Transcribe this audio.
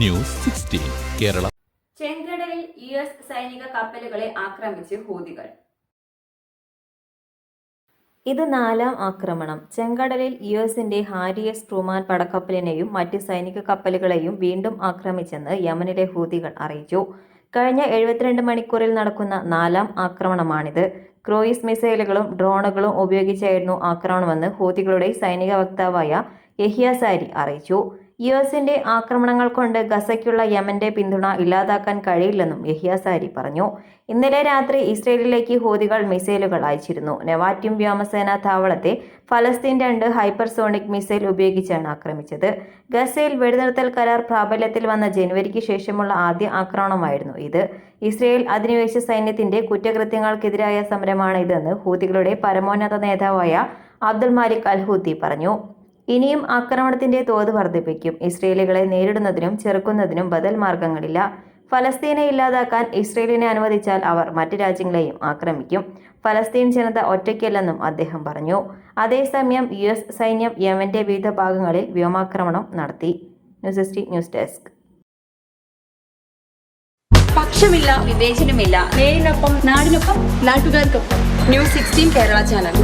News sixteen Kerala. ചെങ്കടലിൽ U S സൈനിക കപ്പലുകളെ ആക്രമിച്ച് ഹൂതികൾ. ഇത് നാലാം ആക്രമണം. ചെങ്കടലിൽ യു എസിന്റെ ഹാരിയസ് ട്രൂമാൻ പടക്കപ്പലിനെയും മറ്റ് സൈനിക കപ്പലുകളെയും വീണ്ടും ആക്രമിച്ചെന്ന് യമനിലെ ഹൂതികൾ അറിയിച്ചു. കഴിഞ്ഞ എഴുപത്തിരണ്ട് മണിക്കൂറിൽ നടക്കുന്ന നാലാം ആക്രമണമാണിത്. ക്രൂയിസ് മിസൈലുകളും ഡ്രോണുകളും ഉപയോഗിച്ചായിരുന്നു ആക്രമണമെന്ന് ഹൂതികളുടെ സൈനിക വക്താവായ യഹിയ സാരി അറിയിച്ചു. യു എസിന്റെ ആക്രമണങ്ങൾ കൊണ്ട് ഗസയ്ക്കുള്ള യമന്റെ പിന്തുണ ഇല്ലാതാക്കാൻ കഴിയില്ലെന്നും യഹിയ സാരി പറഞ്ഞു. ഇന്നലെ രാത്രി ഇസ്രയേലിലേക്ക് ഹൂതികൾ മിസൈലുകൾ അയച്ചിരുന്നു. നെവാറ്റിം വ്യോമസേന താവളത്തെ ഫലസ്തീൻ രണ്ട് ഹൈപ്പർസോണിക് മിസൈൽ ഉപയോഗിച്ചാണ് ആക്രമിച്ചത്. ഗസയിൽ വെടിനിർത്തൽ കരാർ പ്രാബല്യത്തിൽ വന്ന ജനുവരിക്ക് ശേഷമുള്ള ആദ്യ ആക്രമണമായിരുന്നു ഇത്. ഇസ്രയേൽ അധിനിവേശ സൈന്യത്തിന്റെ കുറ്റകൃത്യങ്ങൾക്കെതിരായ സമരമാണ് ഇതെന്ന് ഹൂതികളുടെ പരമോന്നത നേതാവായ അബ്ദുൽ മാലിക് അൽഹൂത്തി പറഞ്ഞു. ഇനിയും ആക്രമണത്തിന്റെ തോത് വർദ്ധിപ്പിക്കും. ഇസ്രയേലുകളെ നേരിടുന്നതിനും ചെറുക്കുന്നതിനും ബദൽ മാർഗങ്ങളില്ല ഫലസ്തീനെ ഇല്ലാതാക്കാൻ ഇസ്രയേലിനെ അനുവദിച്ചാൽ അവർ മറ്റ് രാജ്യങ്ങളെയും ആക്രമിക്കും. ഫലസ്തീൻ ജനത ഒറ്റയ്ക്കല്ലെന്നും അദ്ദേഹം പറഞ്ഞു. അതേസമയം യു എസ് സൈന്യം യമന്റെ വിവിധ ഭാഗങ്ങളിൽ വ്യോമാക്രമണം നടത്തി. News news desk. പക്ഷമില്ല വിവേചനമില്ല. നേരിനൊപ്പം നാടിനൊപ്പം നാട്ടുകാർക്കൊപ്പം. News sixteen Kerala channel.